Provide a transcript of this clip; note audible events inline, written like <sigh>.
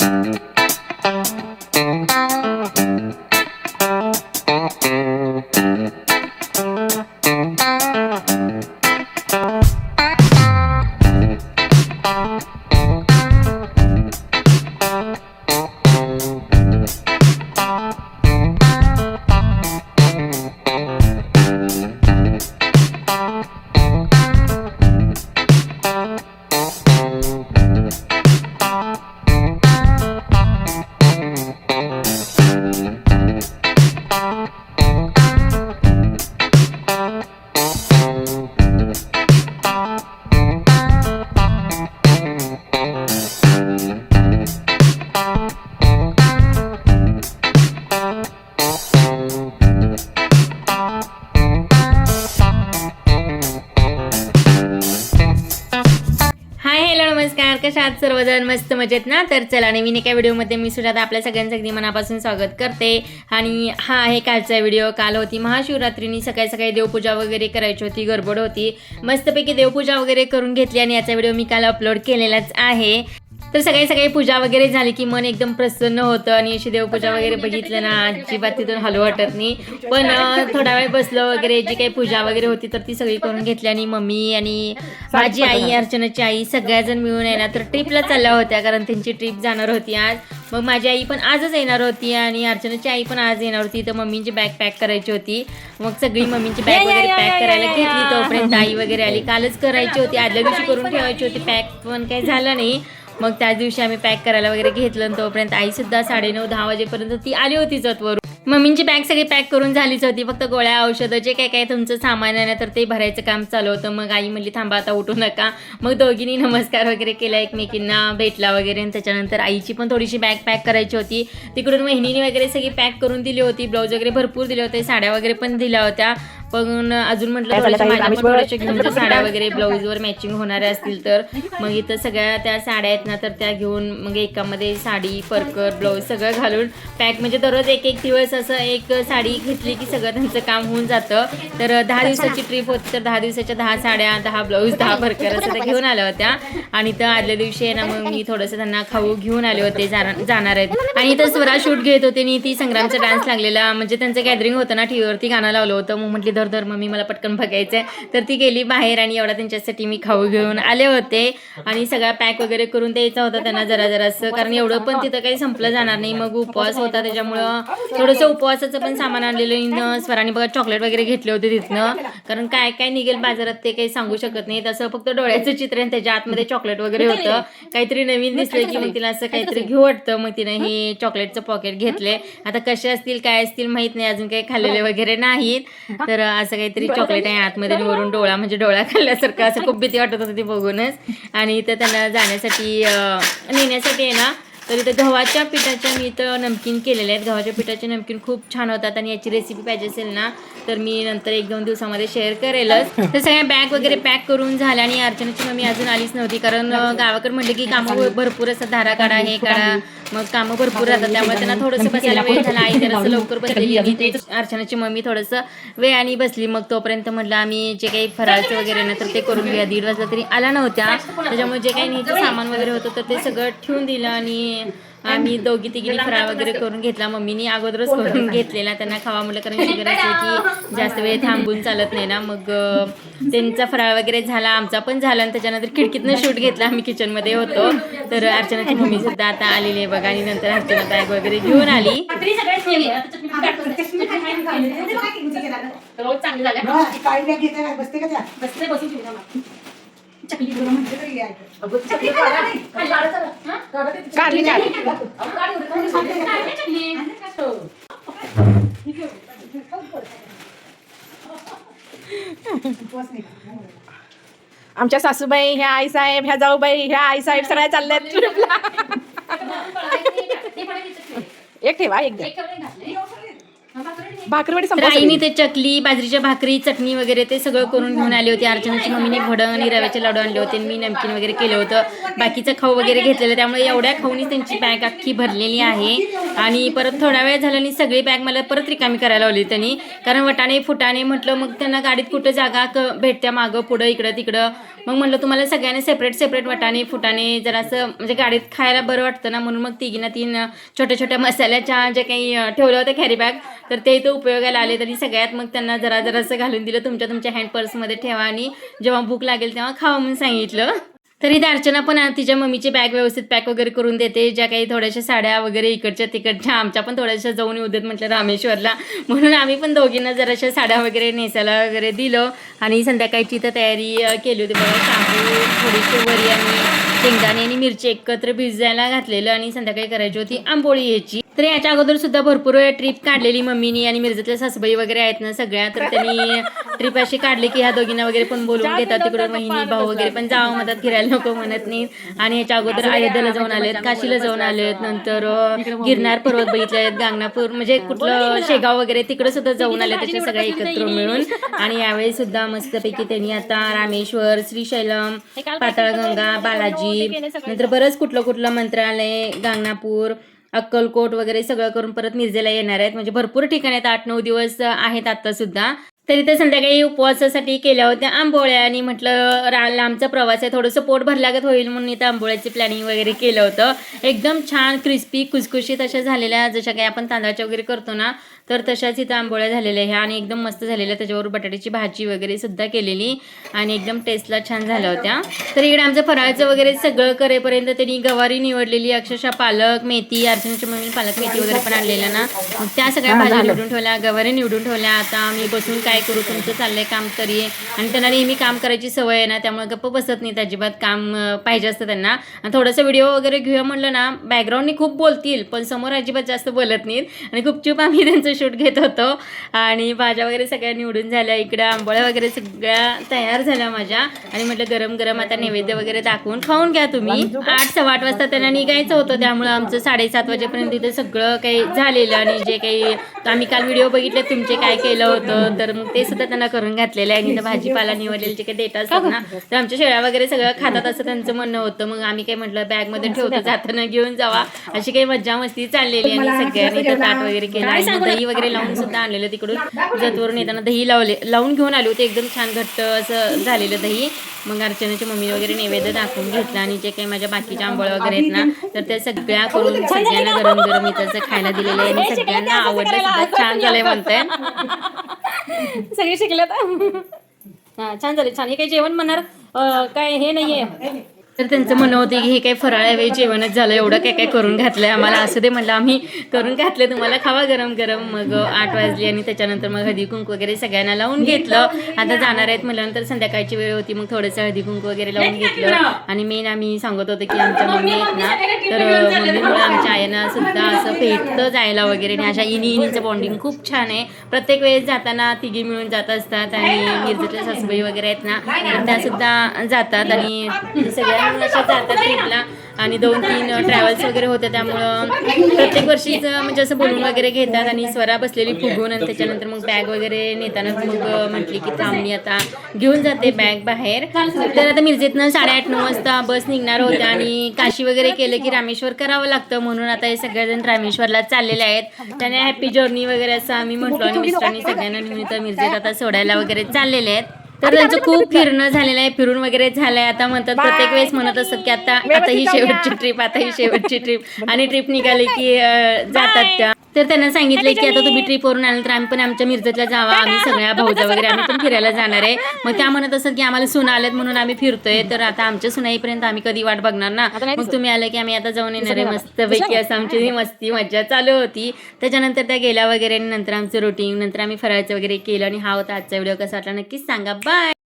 हाय कशा आहात सर्वजण मस्त मजेत ना? तर चला नवीन एका व्हिडिओमध्ये मी सुद्धा आपल्या सगळ्यांचं अगदी मनापासून स्वागत करते. आणि हा आहे कालचा व्हिडिओ. काल होती महाशिवरात्रीनी सकाळी सकाळी देवपूजा वगैरे करायची होती गडबड होती. मस्तपैकी देवपूजा वगैरे करून घेतली आणि याचा व्हिडिओ मी काल अपलोड केलेलाच आहे. तर सकाळी सकाळी पूजा वगैरे झाली की मन एकदम प्रसन्न होतं आणि अशी देवपूजा वगैरे बघितलं ना अजिबात तिथून हलू वाटत नाही. पण थोडा वेळ बसलो वगैरे जी काही पूजा वगैरे होती तर ती सगळी करून घेतली आणि मम्मी आणि माझी आई अर्चनाची आई सगळ्याजण मिळून ना तर ट्रिपला चालल्या होत्या कारण त्यांची ट्रिप जाणार होती आज. मग माझी आई पण आजच येणार होती आणि अर्चनाची आई पण आज येणार होती तर मम्मीची बॅग पॅक करायची होती. मग सगळी मम्मीची बॅग वगैरे पॅक करायला घेतली तोपर्यंत आई वगैरे आली. कालच करायची होती आदल्या दिवशी करून ठेवायची होती पॅक पण काही झालं नाही. मग त्याच दिवशी आम्ही पॅक करायला वगैरे घेतलं तोपर्यंत आई सुद्धा साडेनऊ दहा वाजेपर्यंत ती आली होती जतवरून मम्मींची बॅग सगळी पॅक करून झालीच होती. फक्त गोळ्या औषधं जे काय काय तुमचं सामान आहे ना तर ते भरायचं काम चालू होतं. मग आई म्हणली थांबा आता उठू नका. मग दोघींनी नमस्कार वगैरे केला. एकमेकींना भेटला वगैरे आणि त्याच्यानंतर आईची पण थोडीशी बॅग पॅक करायची होती. तिकडून वहिनीने वगैरे सगळी पॅक करून दिली होती. ब्लाऊज वगैरे भरपूर दिले होते. साड्या वगैरे पण दिल्या होत्या. पण अजून म्हटलं साड्या वगैरे ब्लाऊजवर मॅचिंग होणाऱ्या असतील तर. मग इथं सगळ्या त्या साड्या आहेत ना तर त्या घेऊन मग एकामध्ये साडी परकर ब्लाऊज सगळं घालून पॅक म्हणजे दररोज एक एक दिवस असं एक साडी घेतली की सगळं त्यांचं काम होऊन जातं. तर दहा दिवसाची ट्रिप होती तर दहा दिवसाच्या दहा साड्या दहा ब्लाऊज दहा परकर असं त्या घेऊन आल्या होत्या. आणि तर आदल्या दिवशी आहे ना मग मी थोडंसं त्यांना खाऊ घेऊन आले होते जाणार जाणार आहेत. आणि इथं स्वरा शूट घेत होते आणि ती संग्रामचा डान्स लागलेला. म्हणजे त्यांचं गॅदरिंग होतं ना टीव्हीवरती गाणं लावलं होतं. मग म्हटली धर धर मम्मी मला पटकन बघायचंय. तर ती गेली बाहेर आणि एवढा त्यांच्यासाठी मी खाऊ घेऊन आले होते. आणि सगळा पॅक वगैरे करून द्यायचा होता त्यांना जरा जरासं कारण एवढं पण तिथं काही संपलं जाणार नाही. मग उपवास होता त्याच्यामुळं थोडंसं उपवासाचं पण सामान आणलेलं स्वराने बघा चॉकलेट वगैरे घेतले होते तिथनं. कारण काय काय निघेल बाजारात ते काही सांगू शकत नाही तसं फक्त डोळ्याचं चित्र आहे आणि त्याच्या आतमध्ये चॉकलेट वगैरे होतं. काहीतरी नवीन दिसलं की मग तिला असं काहीतरी घेऊ वाटतं. मग तिने हे चॉकलेटचं पॉकेट घेतले आता कसे असतील काय असतील माहीत नाही. अजून काही खाल्लेले वगैरे नाहीत. तर असं काहीतरी चॉकलेट आहे आतमध्ये आणि वरून डोळा म्हणजे डोळा खाल्ल्यासारखं असं खूप भीती वाटत होती ती बघूनच. आणि इथं त्यांना जाण्यासाठी नेण्यासाठी आहे ना तर इथं गव्हाच्या पिठाच्या मी इथं नमकीन केलेले आहेत. गव्हाच्या पिठाचे नमकीन खूप छान होतात आणि याची रेसिपी पाहिजे असेल ना तर मी नंतर एक दोन दिवसामध्ये शेअर करेलच. तर सगळ्या बॅग वगैरे पॅक करून झाल्या आणि अर्चनाची मम्मी अजून आलीच नव्हती. कारण गावाकडे म्हटलं की कामं भर- भरपूर असतात. धारा काढा हे काढा. मग कामं भरपूर राहतात. त्यामुळे त्यांना थोडंसं बसायला वेळ झाला. आई जरासं लवकर बसलेली आणि ते अर्चनाची मम्मी थोडंसं वेळाने बसली. मग तोपर्यंत म्हटलं आम्ही जे काही फराळचं वगैरे ना तर ते करून घेऊया. दीड वाजता तरी आला नव्हत्या त्याच्यामुळे जे काही न्यायचं सामान वगैरे होतं तर ते सगळं ठेवून दिलं आणि आम्ही दोघी तिघींनी फराळ वगैरे करून घेतला. मम्मीनी अगोदरच करून घेतलेला. त्यांना खावा म्हटलं कारण शुगर असलं की <laughs> जास्त वेळ थांबून चालत नाही ना. मग त्यांचा फराळ वगैरे झाला आमचा पण झाला आणि त्याच्यानंतर खिडकीतनं शूट घेतला. आम्ही किचनमध्ये होतो. तर अर्चनाची मम्मी सुद्धा आता आलेली आहे बघा. आणि नंतर अर्चना बॅग वगैरे घेऊन आली. चांगली काय उपवास नाही? आमच्या सासूबाई ह्या आईसाहेब ह्या जाऊबाई ह्या आईसाहेब सगळ्या चालल्यात. ट्रिपला <laughs> एक ठेवा एक द्या. भाकरवडी तर आईने. ते चकली बाजरीच्या भाकरी चटणी वगैरे ते सगळं करून घेऊन आली होती. अर्चनाची मम्मीने भडंग आणि रव्याचे लाडू आणले होते मी नमकीन वगैरे केलं होतं. बाकीचं खाऊ वगैरे घेतलेलं त्यामुळे एवढ्या खाऊनी त्यांची बॅग अख्खी भरलेली आहे. आणि परत थोडा वेळ झाल्याने सगळी बॅग मला परत रिकामी करायला लावली त्यांनी. कारण वटाणे फुटाणे म्हटलं मग त्यांना गाडीत कुठं जागा क भेटत्या मागं पुढं इकडं तिकडं. मग म्हटलं तुम्हाला सगळ्यांनी सेपरेट सेपरेट वटाणे फुटाणे जरासं म्हणजे गाडीत खायला बरं वाटतं ना? म्हणून मग तिघीना तीन छोट्या छोट्या मसाल्याच्या जे काही ठेवलं होतं कॅरी बॅग तर ते इथं उपयोगाला आले तरी सगळ्यात मग त्यांना जरा जरासं घालून दिलं तुमच्या तुमच्या हँड पर्समध्ये ठेवा आणि जेव्हा भूक लागेल तेव्हा खावा म्हणून सांगितलं. तरी दार्चना पण तिच्या मम्मीची बॅग व्यवस्थित पॅक वगैरे करून देते ज्या काही थोड्याशा साड्या वगैरे इकडच्या तिकडच्या आमच्या पण थोड्याशा जाऊन येऊ देत म्हटलं रामेश्वरला. म्हणून आम्ही पण दोघींना जराशा साड्या वगैरे नेसायला वगैरे दिलं आणि संध्याकाळची तर तयारी केली होती बघा शाबू थोडीशी वरी आणि शेंगदाणे आणि मिरची एकत्र भिजायला घातलेलं आणि संध्याकाळी करायची होती आंबोळी ह्याची. तर याच्या अगोदर सुद्धा भरपूर ट्रिप काढलेली मम्मीनी आणि मिरजेतल्या सासूबाई वगैरे आहेत ना सगळ्या तर त्यांनी ट्रिप अशी काढली की ह्या दोघींना वगैरे पण बोलवून घेतात तिकडून वहिनी भाऊ वगैरे पण जावं म्हणतात फिरायला नको म्हणत नाही. आणि ह्याच्या अगोदर अयोध्येला जाऊन आलेत काशीला जाऊन आलेत नंतर अं, गिरनार पर्वत बघितले आहेत गांगणापूर म्हणजे कुठलं शेगाव वगैरे तिकडे सुद्धा जाऊन आले त्याचे सगळे एकत्र मिळून. <laughs> आणि यावेळी सुद्धा मस्तपैकी त्यांनी आता रामेश्वर श्रीशैलम पाताळगंगा बालाजी नंतर बरंच कुठलं कुठलं मंत्रालय गांगणापूर अक्कलकोट वगैरे सगळं करून परत मिरजेला येणार आहेत. म्हणजे भरपूर ठिकाणी आहेत आठ नऊ दिवस आहेत आता सुद्धा. तरी ते संध्याकाळी उपवासासाठी केल्या होत्या आंबोळ्या आणि म्हटलं रा लांबचा प्रवास आहे थोडंसं पोट भरल्यागत होईल म्हणून इथं आंबोळ्याची प्लॅनिंग वगैरे केलं होतं. एकदम छान क्रिस्पी खुसखुशीत अशा झालेल्या जशा काही आपण तांदळाच्या वगैरे करतो ना तर तशाच इथं आंबोळ्या झालेल्या ह्या आणि एकदम मस्त झालेल्या त्याच्यावर बटाट्याची भाजी वगैरे सुद्धा केलेली आणि एकदम टेस्टला छान झाल्या होत्या. तर इकडे आमचं फराळचं वगैरे सगळं करेपर्यंत त्यांनी गवारी निवडलेली अक्षरशः पालक मेथी अर्चनाच्या मम्मीने पालक मेथी वगैरे पण आणलेल्या ना. त्या सगळ्या भाज्या निवडून ठेवल्या गवारी निवडून ठेवल्या. आता आम्ही बसून काय करू? तुमचं चाललंय काम तरी आणि त्यांना नेहमी काम करायची सवय आहे ना त्यामुळे गप्प बसत नाहीत अजिबात. काम पाहिजे असतं त्यांना. आणि थोडंसं व्हिडिओ वगैरे घेऊया म्हणलं ना बॅकग्राऊंडनी खूप बोलतील पण समोर अजिबात जास्त बोलत नाहीत. आणि गुपचूप आम्ही त्यांचं शूट घेत होतो. आणि भाज्या वगैरे सगळ्या निवडून झाल्या. इकडं आंबोळ्या वगैरे सगळ्या तयार झाल्या माझ्या. आणि म्हटलं गरम गरम आता नैवेद्य वगैरे दाखवून खाऊन घ्या तुम्ही. आठ सव्वा आठ वाजता त्यांना निघायचं होतं. त्यामुळं आमचं साडेसात वाजेपर्यंत तिथे सगळं काही झालेलं. आणि जे काही आम्ही काल व्हिडिओ बघितले तुमचे काय केलं होतं तर मग ते सुद्धा त्यांना करून घातलेलं आहे. आणि भाजीपाला निवडलेले <laughs> जे काही डेटा असतात ना तर आमच्या शेळ्या वगैरे सगळं खातात असं त्यांचं म्हणणं होतं. मग आम्ही काय म्हटलं बॅगमध्ये ठेवतो जाताना घेऊन जावा. अशी काही मज्जा मस्ती चाललेली आणि सगळ्यांनी इथं ताट वगैरे केलं. दही वगैरे लावून सुद्धा आणलेलं तिकडून. <laughs> जतवरून येताना दही लावले लावून घेऊन आले होते. एकदम छान घट्ट असं झालेलं दही. मग अर्चनाची मम्मी वगैरे नैवेद्य दाखवून घेतला. आणि जे काही माझ्या बाकीच्या आंबोळ्या वगैरे आहेत ना तर त्या सगळ्या करून सगळ्यांना गरम गरम इथं खायला दिलेलं आहे. आणि सगळ्यांना आवडलं सुद्धा छान झालंय म्हणताय. <laughs> <laughs> सगळे शिकल्यात? हा छान झाले छान. हे काही जेवण म्हणणार काय हे नाहीये. तर त्यांचं म्हणणं होतं की हे काय फराळ जेवणच झालं एवढं काय काय करून घातलंय आम्हाला. असं ते म्हटलं आम्ही करून घातलं तुम्हाला खावा गरम गरम. मग आठ वाजली आणि त्याच्यानंतर मग हळदी कुंक वगैरे सगळ्यांना लावून घेतलं. आता जाणार आहेत म्हटल्यानंतर संध्याकाळची वेळ होती मग थोडंसं हळदी कुंक वगैरे लावून घेतलं. आणि मेन आम्ही सांगत होतो की आमच्या मम्मी आहेत ना तर मम्मीमुळे आमच्या आईनं सुद्धा असं भेटतं जायला वगैरे आणि अशा इनी इनीचं बॉन्डिंग खूप छान आहे. प्रत्येक वेळेस जाताना तिघी मिळून जात असतात आणि मिरजेतल्या सासूबाई वगैरे आहेत ना त्या सुद्धा जातात आणि सगळ्या मिळून अशा जातात ट्रिपला आणि दोन तीन ट्रॅव्हल्स वगैरे होत्या त्यामुळं प्रत्येक वर्षीच म्हणजे असं बोलून वगैरे घेतात आणि स्वरा बसलेली फुगून आणि त्याच्यानंतर मग बॅग वगैरे नेताना मग म्हटली की थांब मी आता घेऊन जाते बॅग बाहेर. तर आता मिरजेतनं साडेआठ नऊ वाजता बस निघणार होत्या आणि काशी वगैरे केलं की रामेश्वर करावं लागतं म्हणून आता हे सगळेजण रामेश्वरला चाललेले आहेत. त्याने हॅपी जर्नी वगैरे असं आम्ही म्हटलो आणि मिस्टरांनी सगळ्यांना निमित्त मिरजेत आता सोडायला वगैरे चाललेले आहेत. तर त्यांचं खूप फिरणं झालेलं आहे फिरून वगैरे झालंय. आता म्हणतात प्रत्येक वेळेस म्हणत असतात की आता आता ही शेवटची ट्रिप आता ही <laughs> शेवटची ट्रिप आणि ट्रिप निघाली की जातात त्या. तर त्यांना सांगितलंय की आता तुम्ही ट्रिपवरून आलं तर आम्ही पण आमच्या मिरजेतला जावा आम्ही सगळ्या भाऊजा वगैरे आम्ही पण फिरायला जाणार आहे. <laughs> मग त्या म्हणत असतात की आम्हाला सुना आल्यात म्हणून आम्ही फिरतोय. तर आता आमच्या सुनाईपर्यंत आम्ही कधी वाट बघणार ना? मग तुम्ही आलं की आम्ही आता जाऊन येणार आहे. मस्तपैकी असं आमची मस्ती मज्जा चालू होती. त्याच्यानंतर त्या गेल्या वगैरे नंतर आमचं रुटीन नंतर आम्ही फराळचं वगैरे केलं आणि हा होता आजचा व्हिडिओ कसा वाटला नक्कीच सांगा. बाय